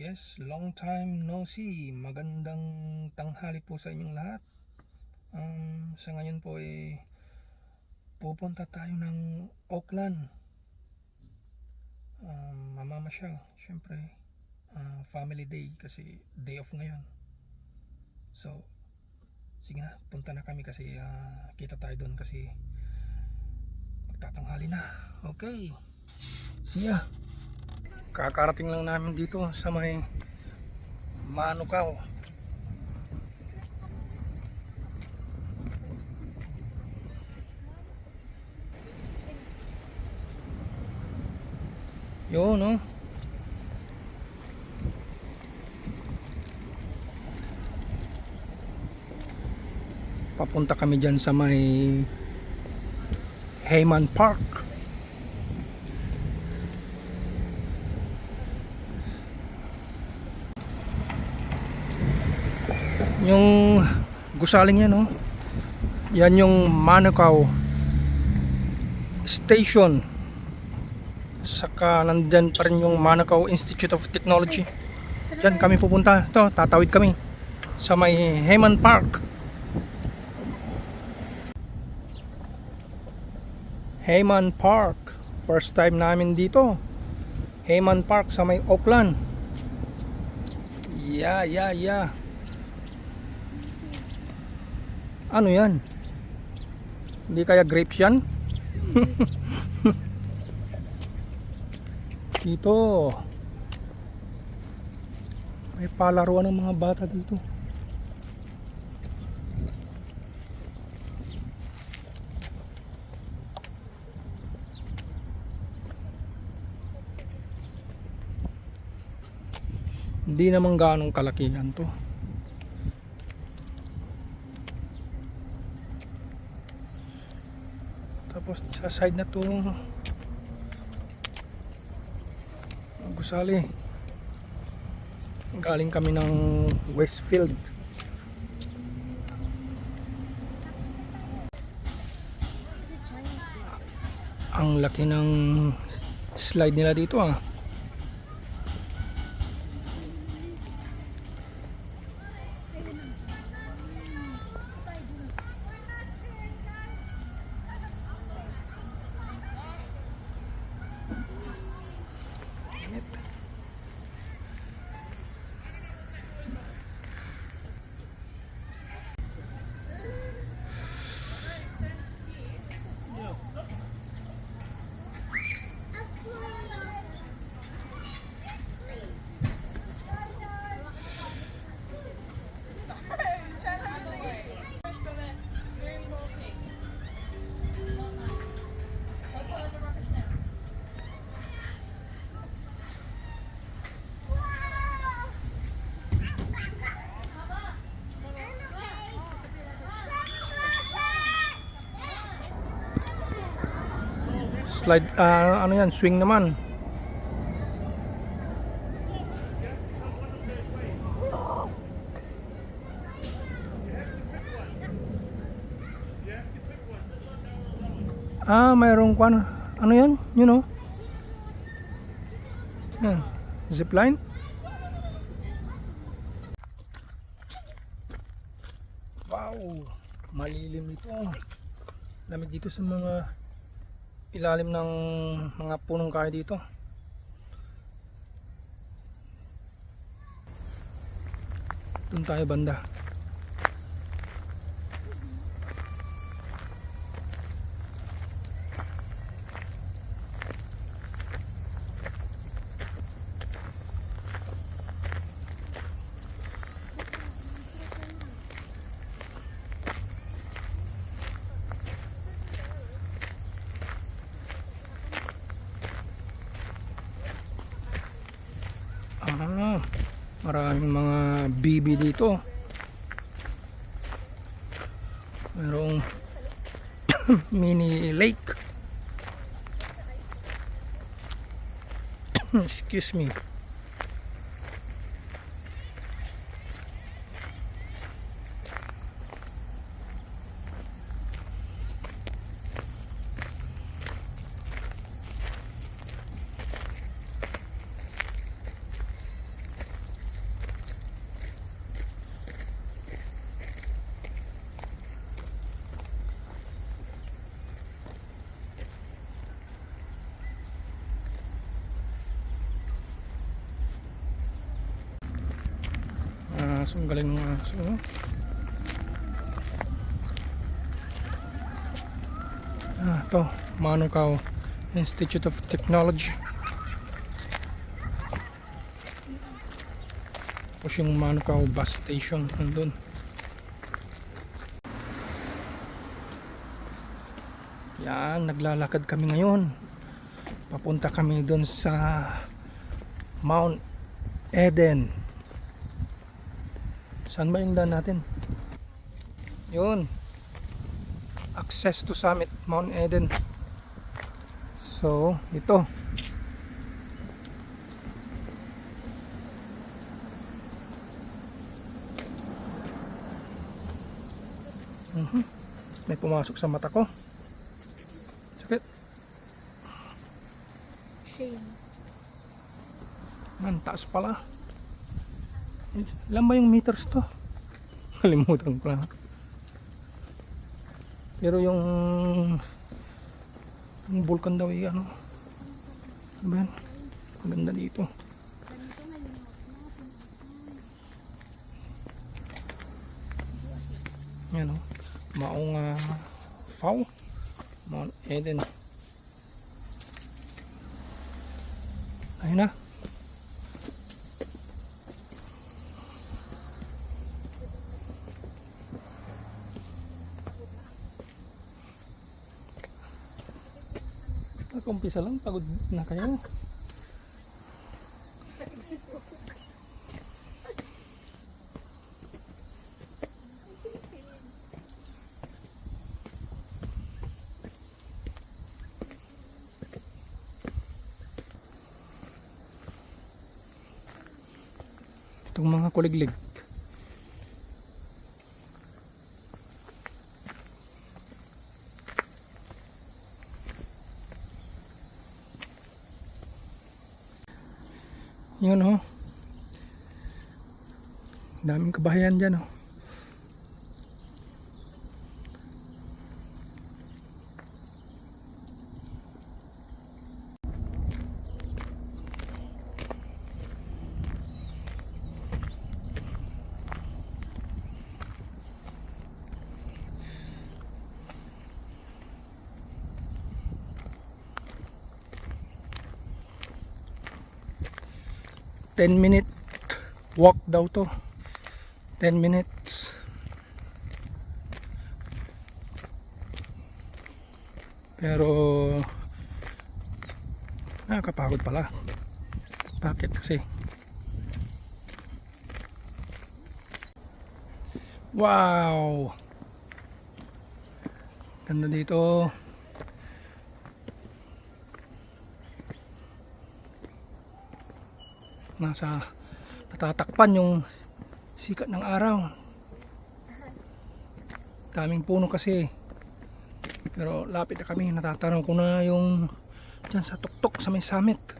Yes, long time no see. Magandang tanghali po sa inyong lahat. Um, sa ngayon po eh pupunta tayo ng Auckland. Um, mamamasyal, syempre. ah, family day kasi day off ngayon. So, sige na, punta na kami kasi ah, kita tayo doon kasi magtatanghali na. Okay. See ya. Kakarating lang namin dito sa may Manukaw. Yun, no? Papunta kami dyan sa may Heyman Park. Yung gusaling yan, no? Yan yung Manukau Station. Saka nandyan pa rin yung Manukau Institute of Technology. Diyan kami pupunta. Ito, tatawid kami sa may Heyman Park. Heyman Park. First time namin dito. Heyman Park sa may Auckland. Yeah, yeah, yeah. Ano yan? Hindi kaya grapes yan? dito. May palaruan ng mga bata dito. Hindi naman ganong kalakihan to. Tapos sa side na to gusali. Galing kami ng Westfield. Ang laki ng slide nila dito ah. Slide, ah, ano yan, swing naman. Ah, mayroong kwan. Ano yan? You know? Yan. Zipline? Wow! Malilim ito. Lamig dito sa mga ilalim ng mga punong kahoy dito. Doon tayo banda. Ah, maraming mga bibi dito. Merong mini lake. Excuse me. Ang galing ng aso. Ah, to. Manukau Institute of Technology. Tapos yung Manukau bus station nandun. Yan, naglalakad kami ngayon. Papunta kami doon sa Mount Eden. Saan ba yung daan natin? Yun. Access to summit Mount Eden. So, ito. Mhm. May pumasok sa mata ko. Sakit. Shame. Man, taas pala. Ilan ba yung meters to? Kalimutan ko na. Pero yung yung vulkan daw ay ano? Ano ba yan? Maganda dito. Yan o. Maong uh. Mount Eden. Ayun na. Nag-umpisa lang, pagod na kayo. Itong mga kuliglig. Yun oh. Daming kabahayan dyan oh. Ten minute walk daw to. 10 minutes. Pero nakakapagod pala. Bakit kasi? Wow! Ganda dito. Nasa natatakpan yung sikat ng araw. Daming puno kasi. Pero lapit na kami, natatanong ko na yung dyan sa tuktok sa may summit.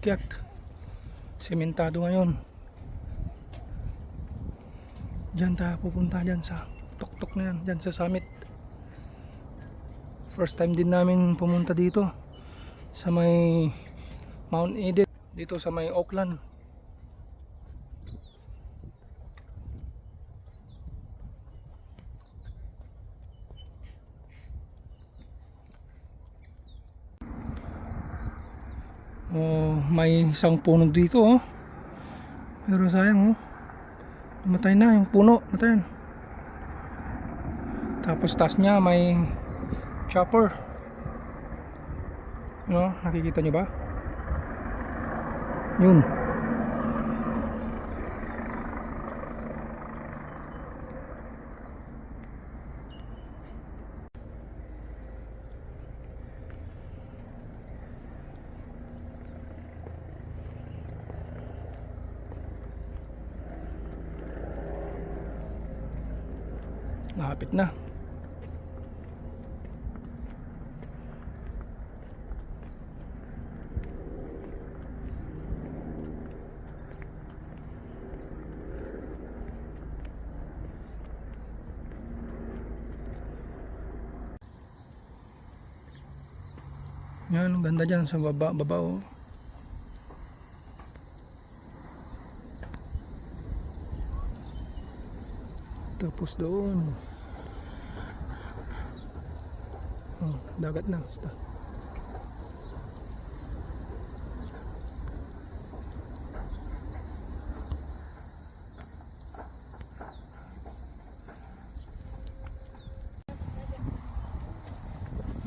Yan, paakyat. Sementado ngayon. Diyan tayo pupunta dyan sa tuktok na yan, dyan sa summit. First time din namin pumunta dito sa may Mount Eden, dito sa may Oakland. Oh, may isang puno dito oh. Pero sayang oh. Namatay na yung puno, namatay. na. Tapos taas niya may chopper. No, nakikita niyo ba? Yun. Nakapit na. Yan, ganda dyan sa baba, baba oh. Tapos doon. Oh, dagat na. Basta.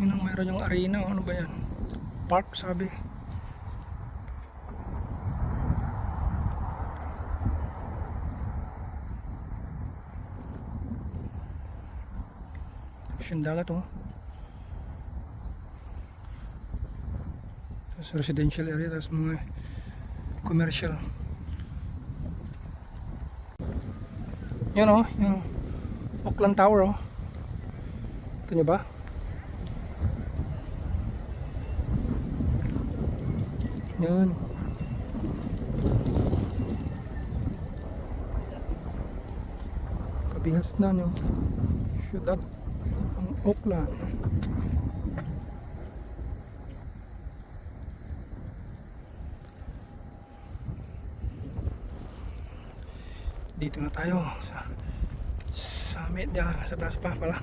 Yun ang mayroon yung arena. Ano ba yan? Park sabi. Yung dagat oh. Residential area, tapos mga commercial. Yan oh, yung Oakland Tower oh. Ito nyo ba? Yan. Kabihas na nyo. Syudad ang Oakland. Dito na tayo sa summit diyan sa taas pa pala.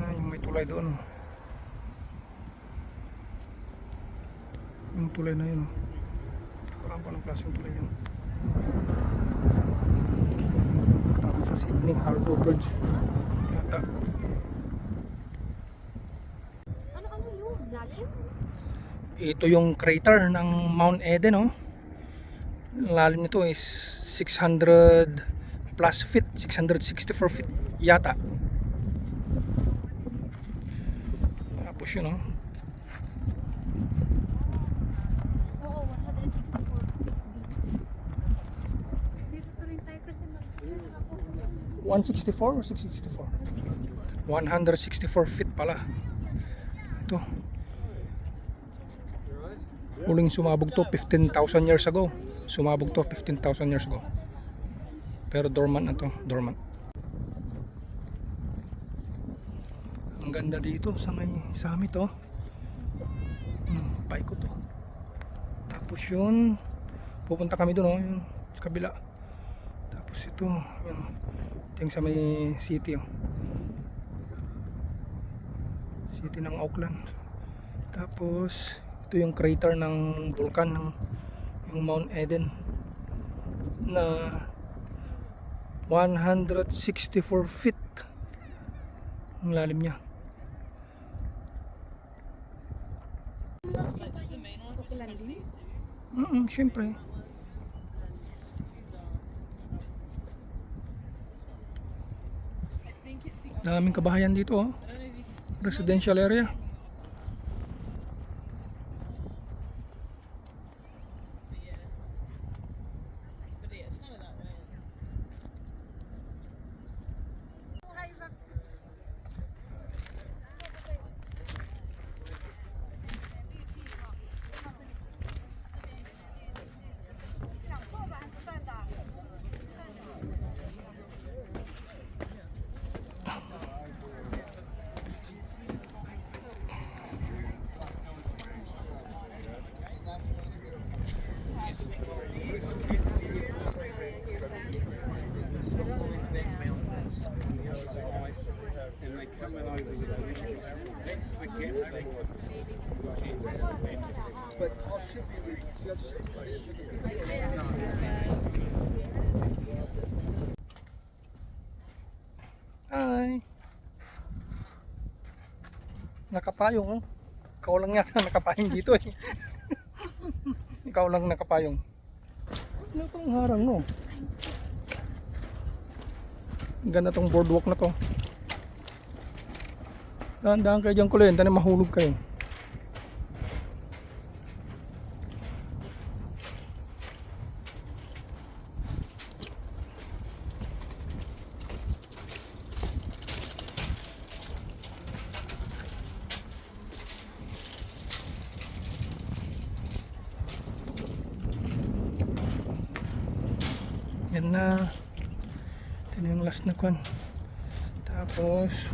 Ah, yung tulay doon. Yung tulay na yun. oh. Parang paano klase yung tulay yun. Tapos sa Sydney Harbor Bridge. Ano ano yun? Lalim? Ito yung crater ng Mount Eden oh. Lalim nito is 600 plus feet, 664 feet yata. Tapos yun oh. Oo, 164. Dito pa rin tayo, Kristen. Mag- 164 or 664? 164 feet pala. Ito. Huling sumabog to 15,000 years ago. Sumabog to 15,000 years ago. Pero dormant na to, dormant. Ang ganda dito sa may summit oh. Hmm, paikot to. Tapos yun, pupunta kami doon oh, yun, sa kabila. Tapos ito, yun oh. Yung sa may city oh. City ng Auckland. Tapos ito yung crater ng vulkan ng yung Mount Eden na 164 feet ang lalim niya. Din? Mm, syempre. Daming kabahayan dito oh. Residential area. But I'll ship you, Hi. Nakapayong. oh. Ikaw lang yan nakapayong dito eh. Ikaw lang nakapayong. Ano itong harang no? Ganda tong boardwalk na to. Dahan-dahan kayo dyan kulen, tani mahulog kayo. Na. Ito na yung last na kwan. Tapos,